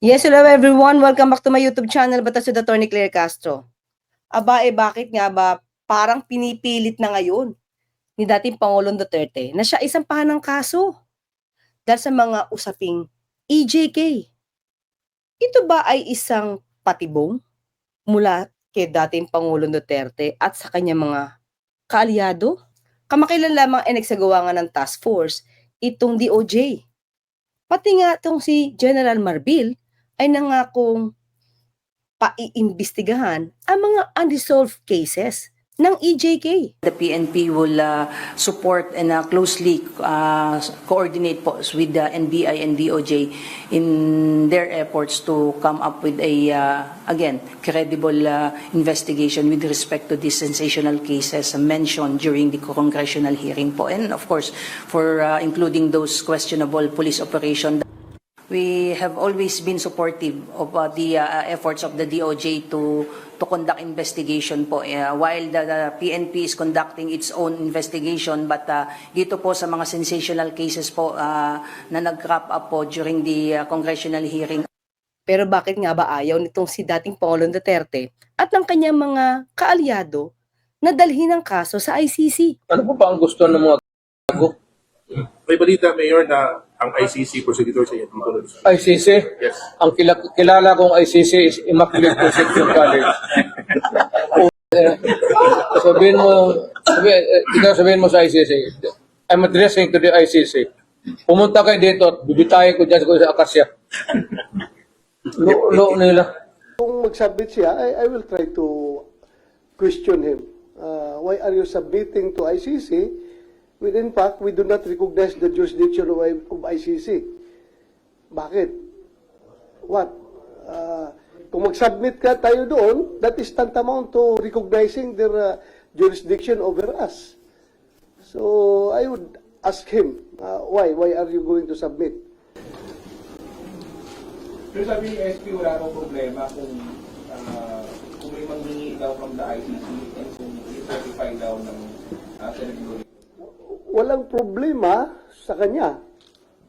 Yes, hello everyone. Welcome back to my YouTube channel, Batas with Attorney Claire Castro. Aba, eh bakit nga ba parang pinipilit na ngayon ni dating Pangulong Duterte na siya isang ng kaso dahil sa mga usaping EJK. Ito ba ay isang patibong mula kay dating Pangulong Duterte at sa kanyang mga kaalyado? Kamakailan lamang ay nagsagawa nga ng task force itong DOJ. Pati nga itong si General Marbil ay nangakong paiimbestigahan ang mga unresolved cases ng EJK. The PNP will uh, support and uh, closely uh, coordinate po with the NBI and DOJ in their efforts to come up with a, uh, again, credible uh, investigation with respect to these sensational cases mentioned during the congressional hearing po. And of course, for uh, including those questionable police operation We have always been supportive of uh, the uh, efforts of the DOJ to to conduct investigation po uh, while the, the PNP is conducting its own investigation but uh, dito po sa mga sensational cases po uh, na nag-crop up po during the uh, congressional hearing Pero bakit nga ba ayaw nitong si dating Pangulong Duterte at ng kanyang mga kaalyado na dalhin ang kaso sa ICC? Ano po ba ang gusto ng mga gago? May balita, Mayor, na ang ICC prosecutor sa dito nun. ICC? Yes. Ang kila- kilala kong ICC is Immaculate Conception College. Eh, sabihin mo, sabihin, eh, ikaw sabihin mo sa ICC, I'm addressing to the ICC. Pumunta kayo dito at bibitayin ko dyan sa Akasya. Lo, lo nila. Kung mag-submit siya, I, I will try to question him. Uh, why are you submitting to ICC when in fact we do not recognize the jurisdiction of, ICC? Bakit? What? Uh, kung mag-submit ka tayo doon, that is tantamount to recognizing their uh, jurisdiction over us. So I would ask him, uh, why? Why are you going to submit? Pero sabi ni SP, wala akong problema kung ah, kung may manghingi daw from the ICC and kung i-certify daw ng uh, Senate. Walang problema sa kanya.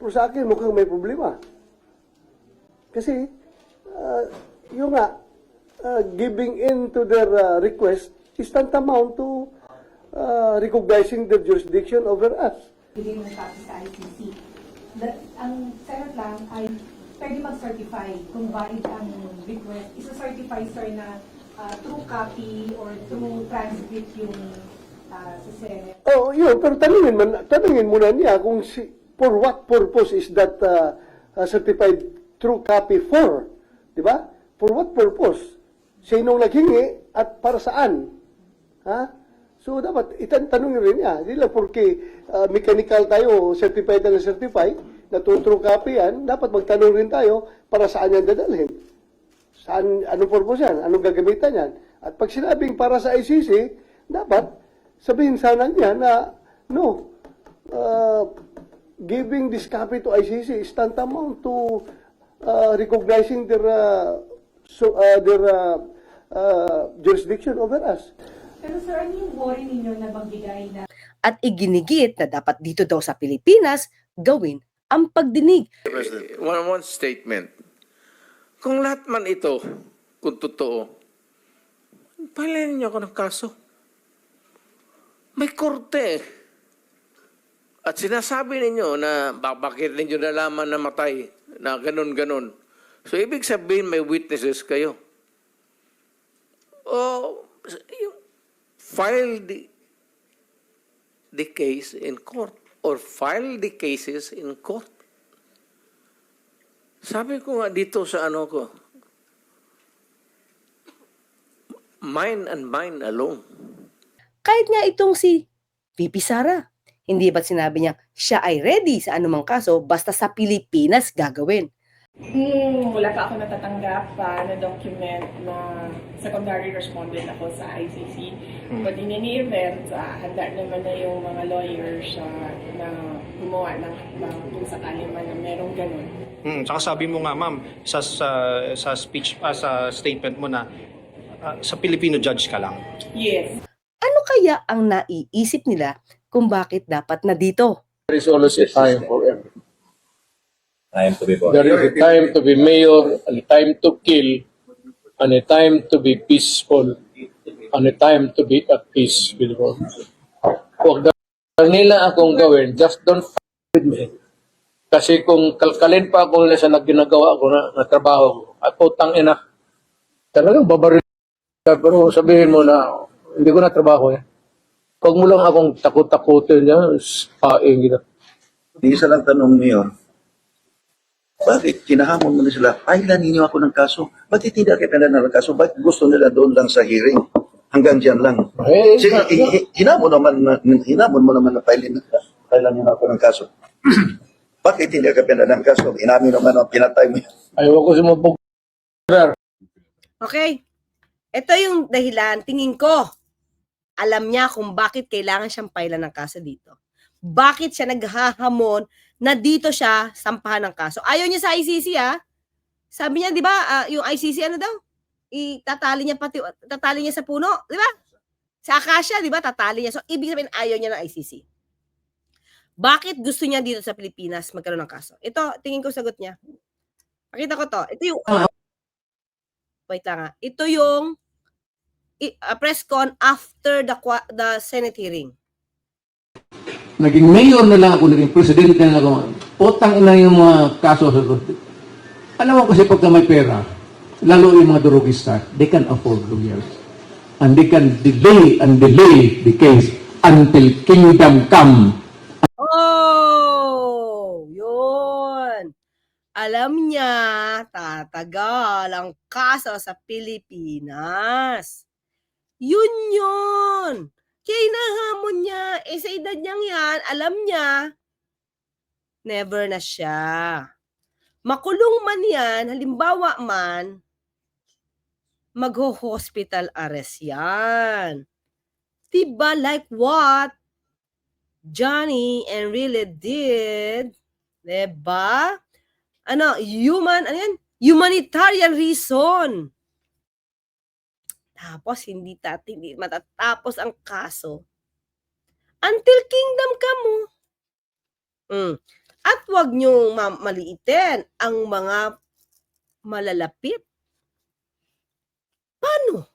Pero sa akin, mukhang may problema. Kasi, uh, yung nga, uh, giving in to their uh, request is tantamount to uh, recognizing their jurisdiction over us. bigay mo sa ICC. That, ang Senate lang ay pwede mag-certify kung valid ang request. Isa-certify, sir, na uh, true copy or true transcript yung uh, sa Senate. Oh, yun, pero tanungin, man, tanungin muna niya kung si, for what purpose is that uh, uh, certified true copy for? Di ba? For what purpose? Sinong naghingi at para saan? Ha? So, dapat itanong rin niya. Hindi lang porque uh, mechanical tayo, certified na certified, na true true copy yan, dapat magtanong rin tayo para saan yan dadalhin. Saan, anong purpose yan? Anong gagamitan yan? At pag sinabing para sa ICC, dapat sabihin sana niya na, no, uh, giving this copy to ICC is tantamount to uh, recognizing their, uh, so, uh, their uh, uh, jurisdiction over us. Pero sir, ano yung worry ninyo na magbigay na At iginigit na dapat dito daw sa Pilipinas gawin ang pagdinig. One, one statement. Kung lahat man ito, kung totoo, palayan niyo ako ng kaso. May korte. At sinasabi ninyo na ba- bakit ninyo nalaman na matay, na ganun-ganun. So, ibig sabihin may witnesses kayo. O, yung file the, the case in court or file the cases in court. Sabi ko nga dito sa ano ko, mine and mine alone. Kahit nga itong si VP Sara. Hindi ba't sinabi niya siya ay ready sa anumang kaso basta sa Pilipinas gagawin. Hmm, wala pa ako natatanggap pa na document na secondary respondent ako sa ICC. But in any event, ah, handa naman na yung mga lawyers ah, na gumawa ng hakbang kung sakali man na merong ganun. Hmm, tsaka sabi mo nga ma'am sa sa, sa speech ah, sa statement mo na ah, sa Filipino judge ka lang. Yes. Ano kaya ang naiisip nila kung bakit dapat na dito? There is always a time for everything. Time to be born. There is a time to be mayor, and a time to kill, and a time to be peaceful, and a time to be at peace with God. Huwag na nila akong gawin, just don't f- with me. Kasi kung kalkalin pa ako nila sa nagginagawa ko na, na trabaho ko, at putang ina, talagang babaril. Pero sabihin mo na, hindi ko na trabaho eh. Huwag mo lang akong takot-takutin niya, paing gina. Isa lang tanong, Mayor. Bakit kinahamon mo na sila? Pailan ninyo ako ng kaso. Bakit hindi kayo pinala ng kaso? Bakit gusto nila doon lang sa hearing? Hanggang dyan lang. Eh, Sige, hi- hi- hinamon naman, na- hinamon mo naman na pailan, pailan nyo na ako ng kaso. Bakit hindi ka pinala ng kaso? Inamin naman ang pinatay mo. ayaw ko sumabog. Okay? Ito yung dahilan, tingin ko. Alam niya kung bakit kailangan siyang pailan ng kaso dito. Bakit siya naghahamon na dito siya sampahan ng kaso. Ayaw niya sa ICC ah. Sabi niya, di ba, ah, yung ICC ano daw? Itatali niya pati, tatali niya sa puno, di ba? Sa Akasha, di ba, tatali niya. So, ibig sabihin, ayaw niya ng ICC. Bakit gusto niya dito sa Pilipinas magkaroon ng kaso? Ito, tingin ko sagot niya. Pakita ko to. Ito yung wait lang ah. Ito yung uh, press con after the the Senate hearing. naging mayor na lang ako, naging presidente na lang ako. Utang ina yung mga kaso sa korte. Alam mo kasi pagka may pera, lalo yung mga durugista, they can afford lawyers. And they can delay and delay the case until kingdom come. Oh, yun. Alam niya, tatagal ang kaso sa Pilipinas. Yun yun. Kaya inahamon niya, eh sa edad niyang yan, alam niya, never na siya. Makulong man yan, halimbawa man, magho-hospital arrest yan. Diba like what Johnny and really did, 'di ba? Ano, human, ano yan? Humanitarian reason. Tapos hindi tat, hindi matatapos ang kaso until kingdom come mo. Mm. At wag niyo ma- maliitin ang mga malalapit. Paano?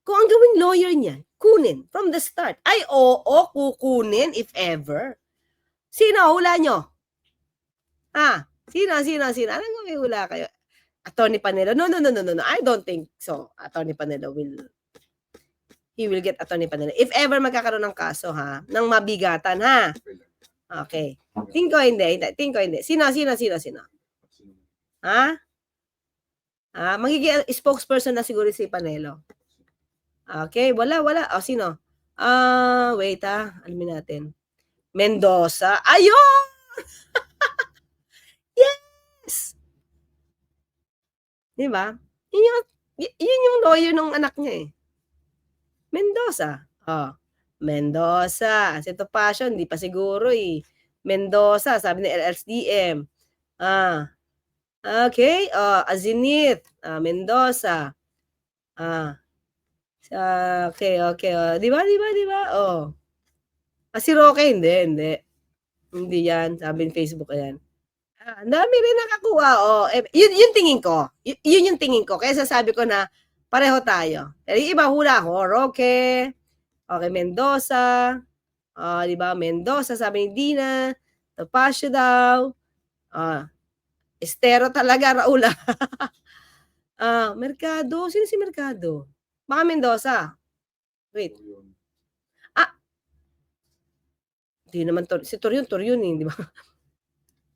Kung ang gawing lawyer niya, kunin from the start. Ay, oo, kukunin if ever. Sino? Hula nyo? Ah, sino, sino, sino? Anong may hula kayo? Attorney Panelo? No, no, no, no, no, no. I don't think so. Attorney Panelo will he will get Attorney Panelo. If ever magkakaroon ng kaso, ha? Ng mabigatan, ha? Okay. Think ko hindi. Think ko hindi. Sino, sino, sino, sino? Ha? Ah, magiging spokesperson na siguro si Panelo. Okay, wala, wala. O, sino? Ah, wait ah. Alamin natin. Mendoza. Ayun! yes! Di ba? Yun yung, yun yung lawyer ng anak niya eh. Mendoza. Oh. Mendoza. Si Topacio, hindi pa siguro eh. Mendoza, sabi ni LSDM. Ah. Okay. Oh, Azinit. Ah, Mendoza. Ah. Ah, okay, okay. Oh. Di ba, di ba, di ba? Oh. Ah, si Roque, hindi, hindi. Hindi yan. Sabi ni Facebook, ayan. Ah, dami rin nakakuha. Oh. Eh, yun, yun tingin ko. Y- yun yung tingin ko. Kaya sasabi ko na pareho tayo. Pero yung iba hula ko. Roque. Okay, Mendoza. Ah, di ba? Mendoza, sabi ni Dina. Topacio daw. Ah. Estero talaga, Raula. ah, Mercado. Sino si Mercado? Baka Mendoza. Wait. Ah. Di naman to, si Torion, Torion eh, di ba?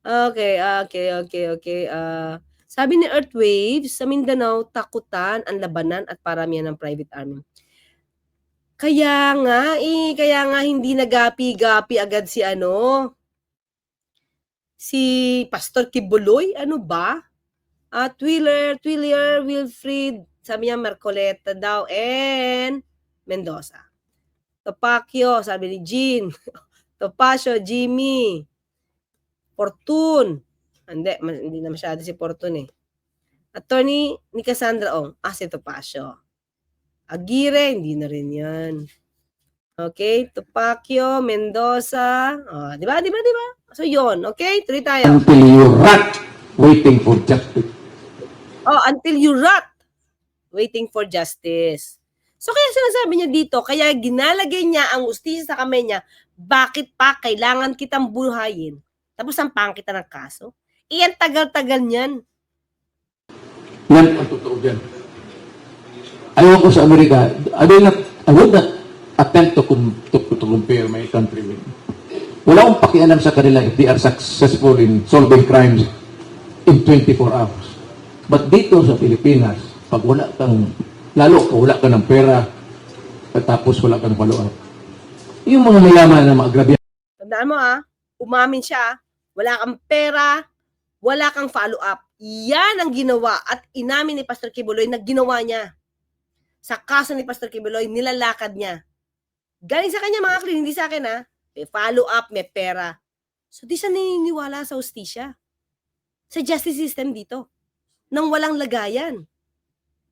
Okay, okay, okay, okay. Ah, sabi ni Earthwaves, sa Mindanao, takutan ang labanan at paramihan ng private army. Kaya nga, eh, kaya nga hindi nagapi-gapi agad si ano, si Pastor Kibuloy, ano ba? Ah, Twiller, Twiller, Wilfrid, sabi niya Mercoleta daw, and Mendoza. Topacio, sabi ni Jean. Topacio, Jimmy. Fortune. Hindi, hindi na masyado si Fortune eh. Attorney ni Cassandra Ong. Ah, si Topacio. Aguirre, hindi na rin yan. Okay, Tupacio, Mendoza. Oh, di ba, di ba, di ba? So yon, okay? Tuloy tayo. Until you rot waiting for justice. Oh, until you rot waiting for justice. So kaya sinasabi niya dito, kaya ginalagay niya ang ustisya sa kamay niya, bakit pa kailangan kitang buhayin? Tapos sampahan kita ng kaso? Iyan tagal-tagal niyan. Yan ang totoo dyan. Ayaw ko sa Amerika, I will not, I would not attempt to, to, to compare my country with. Wala akong pakialam sa kanila if they are successful in solving crimes in 24 hours. But dito sa Pilipinas, pag wala kang, lalo kung wala ka ng pera, at tapos wala kang follow-up. Yung mga mayaman na maagrabi Tandaan mo ah, umamin siya, ah. Wala kang pera, wala kang follow-up. Yan ang ginawa at inamin ni Pastor Kibuloy na ginawa niya. Sa kaso ni Pastor Kibuloy, nilalakad niya. Galing sa kanya mga clean, hindi sa akin ha. May follow-up, may pera. So di siya naniniwala sa ustisya. Sa justice system dito. Nang walang lagayan.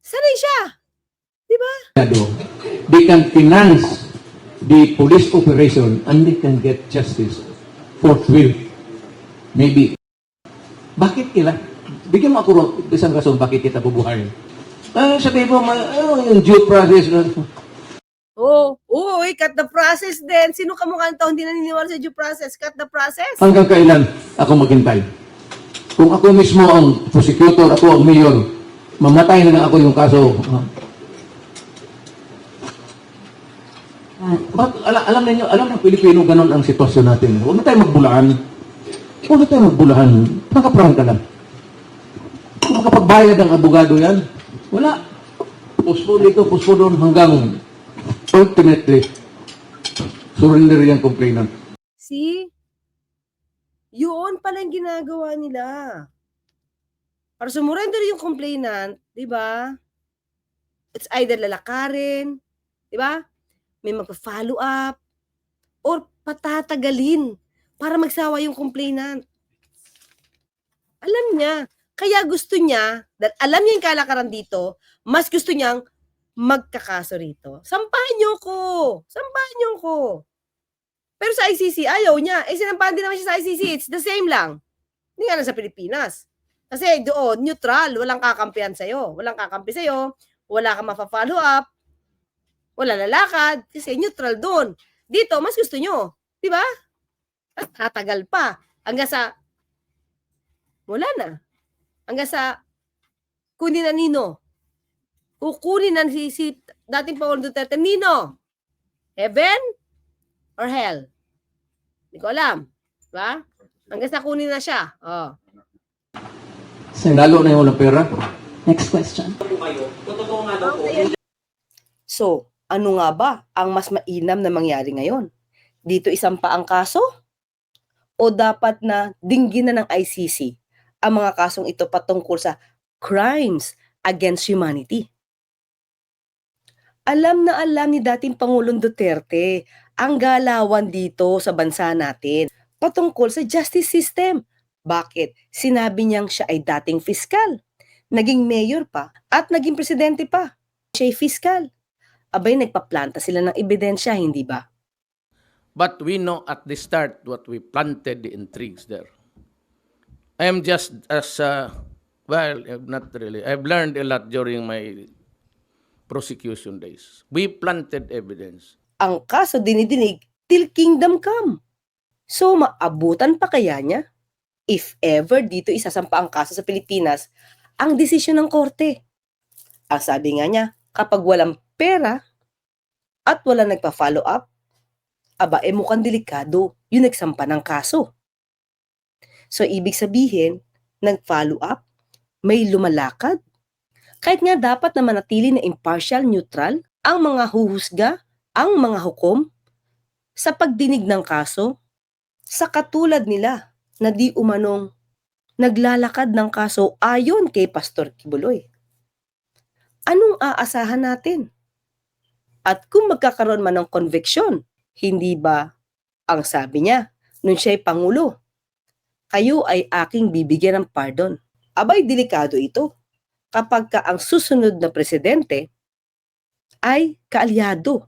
Sanay siya. Senado, they can finance the police operation and they can get justice forthwith. Maybe. Bakit kila? Bigyan mo ako ng isang rason bakit kita bubuhayin. Ah, sabi mo, ma, ano yung due process? Oo, oh, uy, cut the process din. Sino ka mukha nito hindi naniniwala sa due process? Cut the process. Hanggang kailan ako maghintay? Kung ako mismo ang prosecutor, ako ang mayor, mamatay na lang ako yung kaso. Ah, Ba't, alam, alam ninyo, alam ng Pilipino, ganun ang sitwasyon natin. Huwag na tayo magbulahan. Huwag na tayo magbulahan. Nakaprang ka lang. Kung makapagbayad ang abogado yan, wala. Puspo dito, puspo doon, hanggang ultimately, surrender yung complainant. See? Yun pala yung ginagawa nila. Para sumurrender yung complainant, di ba? It's either lalakarin, di ba? May magpa-follow up, or patatagalin para magsawa yung complainant. Alam niya. Kaya gusto niya, that alam niya yung kalakaran dito, mas gusto niyang magkakaso rito. Sampahan niyo ko! Sampahan niyo ko! Pero sa ICC, ayaw niya. Eh, sinampahan din naman siya sa ICC. It's the same lang. Hindi nga lang sa Pilipinas. Kasi doon, neutral. Walang kakampihan sa'yo. Walang kakampi sa'yo. Wala kang mafa-follow up. Wala lalakad. Kasi neutral doon. Dito, mas gusto nyo. Di ba? At tatagal pa. Hanggang sa, wala na. Hanggang sa, kunin na Nino. Kukunin na si, si dating Pangulong Duterte. Nino, heaven or hell? Hindi ko alam. Diba? Hanggang sa kunin na siya. Oh. Lalo na yung walang pera. Next question. So, ano nga ba ang mas mainam na mangyari ngayon? Dito isang pa ang kaso? O dapat na dinggin na ng ICC ang mga kasong ito patungkol sa crimes against humanity? Alam na alam ni dating Pangulong Duterte ang galawan dito sa bansa natin patungkol sa justice system. Bakit? Sinabi niyang siya ay dating fiskal, naging mayor pa, at naging presidente pa. Siya ay fiskal. Abay, nagpaplanta sila ng ebidensya, hindi ba? But we know at the start what we planted the intrigues there. I am just as, uh, well, not really. I've learned a lot during my prosecution days. We planted evidence. Ang kaso dinidinig, till kingdom come. So, maabutan pa kaya niya? If ever dito isasampa ang kaso sa Pilipinas, ang desisyon ng korte. Ang sabi nga niya, kapag walang pera at wala nagpa-follow up, aba, eh mukhang delikado yung nagsampa ng kaso. So, ibig sabihin, nag-follow up, may lumalakad. Kahit nga dapat na manatili na impartial, neutral, ang mga huhusga, ang mga hukom, sa pagdinig ng kaso, sa katulad nila na di umanong naglalakad ng kaso ayon kay Pastor Kibuloy. Anong aasahan natin? At kung magkakaroon man ng conviction, hindi ba ang sabi niya nung siya'y Pangulo, kayo ay aking bibigyan ng pardon. Abay, delikado ito kapag ka ang susunod na presidente ay kaalyado.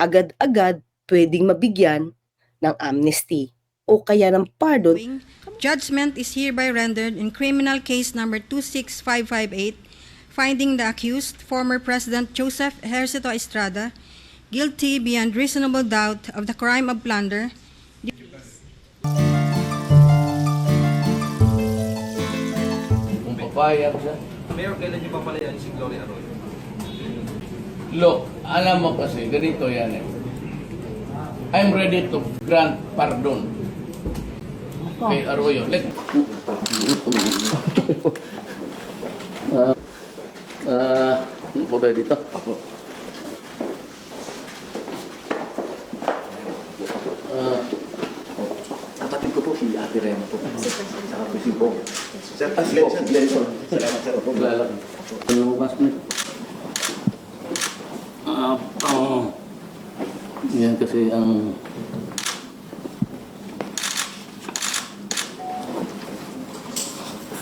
Agad-agad pwedeng mabigyan ng amnesty o kaya ng pardon Judgment is hereby rendered in criminal case number 26558, finding the accused, former President Joseph Ejercito Estrada, guilty beyond reasonable doubt of the crime of plunder, Kung papayag siya. Mayor, kailan niyo papalayan si Gloria Arroyo? Look, alam mo kasi, ganito yan eh. I'm ready to grant pardon. Kay Arroyo. Let... Ah, po tayo dito? Ah, Kapatid ko po, si Rema po. Saka po si Bong. Sir, ah, Glenn po. Salamat, sir. Maglalaki. Ano bukas na? Ah, ah. Yan kasi ang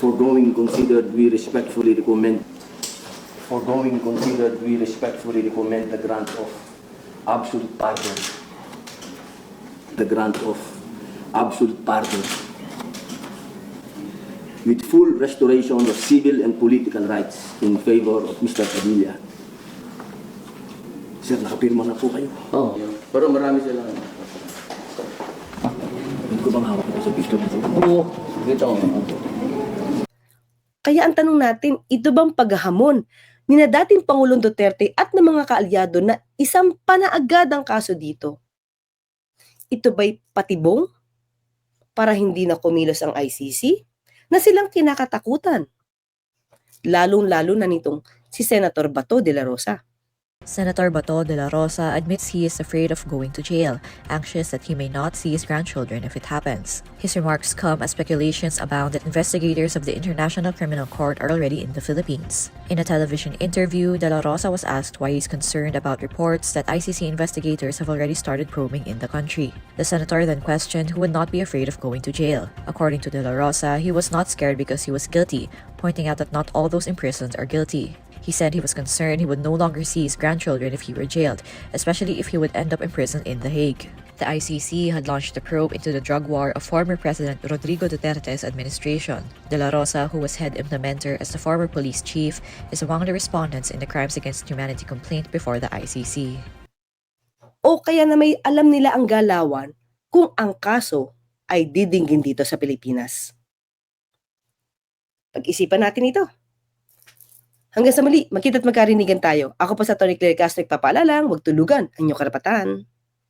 Foregoing considered, we respectfully recommend. Foregoing considered, we respectfully recommend the grant of absolute pardon. The grant of absolute pardon. With full restoration of civil and political rights in favor of Mr. Padilla. Sir, nakapirma na po kayo. Oh, pero marami silang Hindi ko bang hawak ito sa pistol? Oo, dito. Kaya ang tanong natin, ito bang paghahamon ni na dating Pangulong Duterte at ng mga kaalyado na isang panaagad ang kaso dito? Ito ba'y patibong para hindi na kumilos ang ICC na silang kinakatakutan? Lalong-lalo na nitong si Senator Bato de la Rosa. Senator Bato de la Rosa admits he is afraid of going to jail, anxious that he may not see his grandchildren if it happens. His remarks come as speculations abound that investigators of the International Criminal Court are already in the Philippines. In a television interview, de la Rosa was asked why he's concerned about reports that ICC investigators have already started probing in the country. The senator then questioned who would not be afraid of going to jail. According to de la Rosa, he was not scared because he was guilty, pointing out that not all those imprisoned are guilty. He said he was concerned he would no longer see his grandchildren if he were jailed, especially if he would end up imprisoned in The Hague. The ICC had launched a probe into the drug war of former President Rodrigo Duterte's administration. De La Rosa, who was head implementer as the former police chief, is among the respondents in the Crimes Against Humanity complaint before the ICC. O kaya na may alam nila ang galawan kung ang kaso ay didinggin dito sa Pilipinas. Pag-isipan natin ito. Hanggang sa muli, magkita't magkarinigan tayo. Ako pa sa Tony Claire Castro, nagpapalalang, huwag tulugan ang inyong karapatan.